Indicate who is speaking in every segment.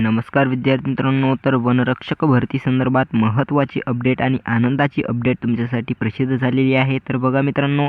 Speaker 1: नमस्कार विद्यार्थी मित्रांनो तर वनरक्षक भरती संदर्भात महत्त्वाची अपडेट आणि आनंदाची अपडेट तुमच्यासाठी प्रसिद्ध झालेली आहे. तर बघा मित्रांनो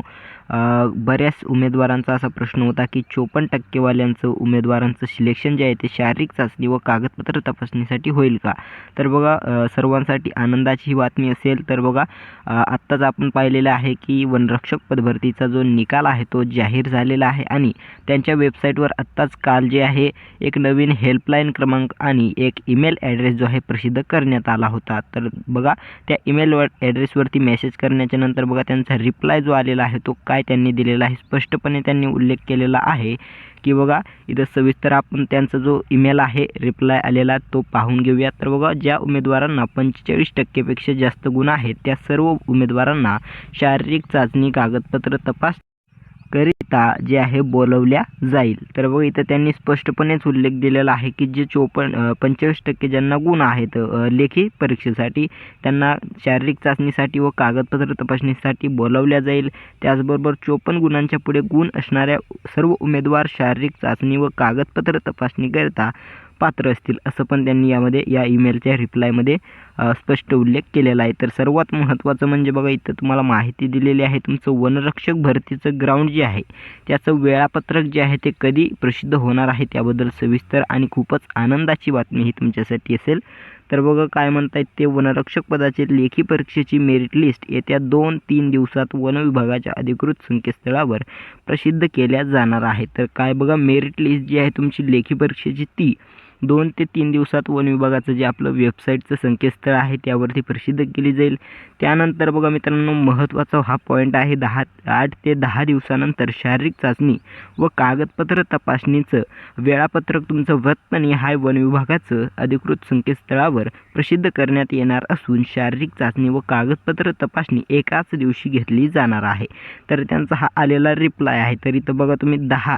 Speaker 1: बऱ्याच उमेदवारांचा असा प्रश्न होता की चोपन्न टक्केवाल्यांचं उमेदवारांचं सिलेक्शन जे आहे ते शारीरिक चाचणी व कागदपत्र तपासणीसाठी होईल का? तर बघा सर्वांसाठी आनंदाची ही बातमी असेल तर बघा आत्ताच आपण पाहिलेलं आहे की वनरक्षक पदभरतीचा जो निकाल आहे तो जाहीर झालेला आहे आणि त्यांच्या वेबसाईटवर आत्ताच काल जे आहे एक नवीन हेल्पलाईन क्रमांक आणि एक ईमेल ॲड्रेस जो आहे प्रसिद्ध करण्यात आला होता. तर बघा त्या ईमेल ॲड्रेसवरती मेसेज करण्याच्या नंतर बघा त्यांचा रिप्लाय जो आलेला आहे तो काय त्यांनी दिलेला आहे स्पष्टपणे त्यांनी उल्लेख केलेला आहे की बघा इथं सविस्तर आपण त्यांचा जो ईमेल आहे रिप्लाय आलेला तो पाहून घेऊया तर बघा ज्या उमेदवारांना पंचेचाळीस टक्केपेक्षा जास्त गुण आहेत त्या सर्व उमेदवारांना शारीरिक चाचणी कागदपत्र तपास करिता जे आहे बोलवल्या जाईल. तर बघा इथं त्यांनी स्पष्टपणेच उल्लेख दिलेला आहे की जे चोपन्न पंचेचाळीस टक्के ज्यांना गुण आहेत लेखी परीक्षेसाठी त्यांना शारीरिक चाचणीसाठी व कागदपत्र तपासणीसाठी बोलवल्या जाईल. त्याचबरोबर चोपन्न गुणांच्या पुढे गुण असणाऱ्या सर्व उमेदवार शारीरिक चाचणी व कागदपत्र तपासणीकरिता पात्र असतील असं पण त्यांनी यामध्ये या ईमेलच्या रिप्लायमध्ये स्पष्ट उल्लेख केलेला आहे. तर सर्वात महत्त्वाचं म्हणजे बघा इथं तुम्हाला माहिती दिलेली आहे तुमचं वनरक्षक भरतीचं ग्राउंड जे आहे त्याचं वेळापत्रक जे आहे ते कधी प्रसिद्ध होणार आहे त्याबद्दल सविस्तर आणि खूपच आनंदाची बातमी ही तुमच्यासाठी असेल. तर बघा काय म्हणतायत ते वनरक्षक पदाचे लेखी परीक्षेची मेरिट लिस्ट येत्या दोन तीन दिवसात वन विभागाच्या अधिकृत संकेतस्थळावर प्रसिद्ध केल्या जाणार आहे. तर काय बघा मेरिट लिस्ट जी आहे तुमची लेखी परीक्षेची ती दोन ते तीन दिवसात वन विभागाचं जे आपलं वेबसाईटचं संकेतस्थळ आहे त्यावरती प्रसिद्ध केली जाईल. त्यानंतर बघा मित्रांनो महत्त्वाचा हा पॉईंट आहे दहा आठ ते दहा दिवसानंतर शारीरिक चाचणी व कागदपत्र तपासणीचं वेळापत्रक तुमचं वृत्तनिहाय वन विभागाचं अधिकृत संकेतस्थळावर प्रसिद्ध करण्यात येणार असून शारीरिक चाचणी व कागदपत्र तपासणी एकाच दिवशी घेतली जाणार आहे. तर त्यांचा हा आलेला रिप्लाय आहे. तर इथं बघा तुम्ही दहा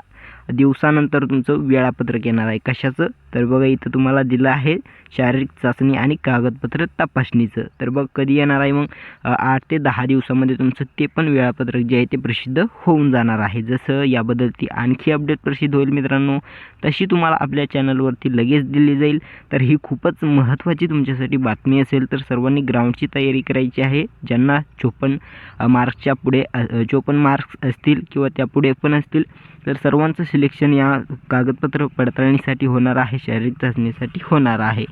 Speaker 1: दिवसानंतर तुमचं वेळापत्रक येणार आहे. कशाचं? तर बघा इथं तुम्हाला दिलं आहे शारीरिक चाचणी आणि कागदपत्र तपासणीचं. तर बघ कधी येणार आहे मग? आठ ते दहा दिवसामध्ये तुमचं ते पण वेळापत्रक जे आहे ते प्रसिद्ध होऊन जाणार आहे. जसं याबद्दल ती आणखी अपडेट प्रसिद्ध होईल मित्रांनो तशी तुम्हाला आपल्या चॅनलवरती लगेच दिली जाईल. तर ही खूपच महत्त्वाची तुमच्यासाठी बातमी असेल तर सर्वांनी ग्राउंडची तयारी करायची आहे. ज्यांना चोपन्न मार्क्सच्या पुढे चोपन्न मार्क्स असतील किंवा त्यापुढे पण असतील तर सर्वांचं सिलेक्शन या कागदपत्र पडताळणीसाठी होणार आहे शारीरिक चाचणीसाठी होणार आहे.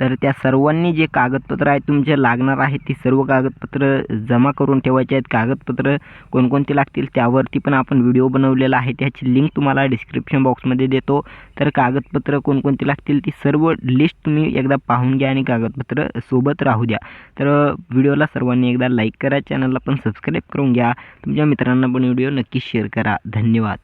Speaker 1: तर त्या सर्वांनी जे कागदपत्र आहेत तुमचे लागणार आहे ती सर्व कागदपत्र जमा करून ठेवायचे आहेत. कागदपत्र कोणकोणती लागतील त्यावरती पण आपण व्हिडिओ बनवलेला आहे. त्याची लिंक तुम्हाला डिस्क्रिप्शन बॉक्समध्ये देतो. तर कागदपत्र कोणकोणती लागतील ती सर्व लिस्ट तुम्ही एकदा पाहून घ्या आणि कागदपत्र सोबत राहू द्या. तर व्हिडिओला सर्वांनी एकदा लाईक करा. चॅनलला पण सबस्क्राईब करून घ्या. तुमच्या मित्रांना पण व्हिडिओ नक्की शेअर करा. धन्यवाद.